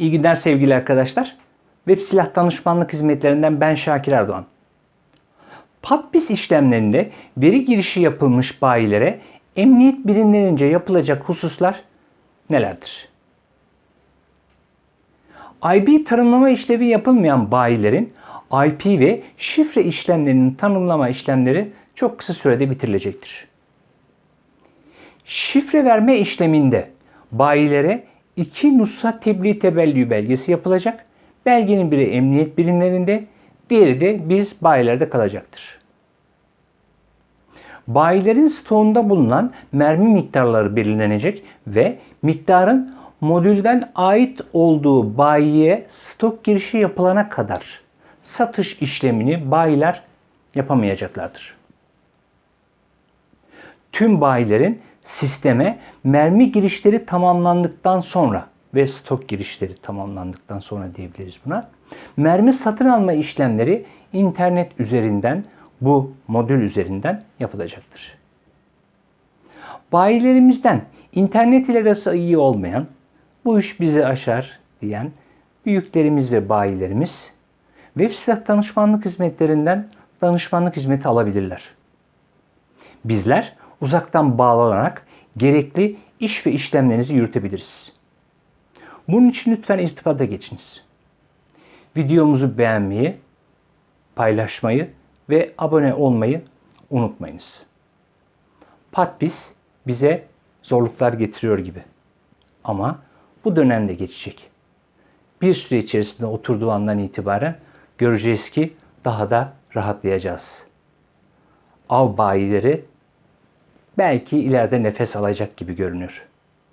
İyi günler sevgili arkadaşlar. Web silah danışmanlık hizmetlerinden ben Şakir Erdoğan. Patbis işlemlerinde veri girişi yapılmış bayilere emniyet birimlerince yapılacak hususlar nelerdir? IP tanımlama işlevi yapılmayan bayilerin IP ve şifre işlemlerinin tanımlama işlemleri çok kısa sürede bitirilecektir. Şifre verme işleminde bayilere iki nusra tebliğ tebellü belgesi yapılacak. Belgenin biri emniyet birimlerinde, diğeri de biz bayilerde kalacaktır. Bayilerin stoğunda bulunan mermi miktarları belirlenecek ve miktarın modülden ait olduğu bayiye stok girişi yapılana kadar satış işlemini bayiler yapamayacaklardır. Tüm bayilerin sisteme mermi girişleri tamamlandıktan sonra ve stok girişleri tamamlandıktan sonra diyebiliriz buna. Mermi satın alma işlemleri internet üzerinden bu modül üzerinden yapılacaktır. Bayilerimizden internet ile arası iyi olmayan, bu iş bizi aşar diyen büyüklerimiz ve bayilerimiz web silah danışmanlık hizmetlerinden danışmanlık hizmeti alabilirler. Bizler uzaktan bağlanarak gerekli iş ve işlemlerinizi yürütebiliriz. Bunun için lütfen irtibata geçiniz. Videomuzu beğenmeyi, paylaşmayı ve abone olmayı unutmayınız. Patbis bize zorluklar getiriyor gibi. Ama bu dönemde geçecek. Bir süre içerisinde oturduğu andan itibaren göreceğiz ki daha da rahatlayacağız. Av bayileri belki ileride nefes alacak gibi görünüyor.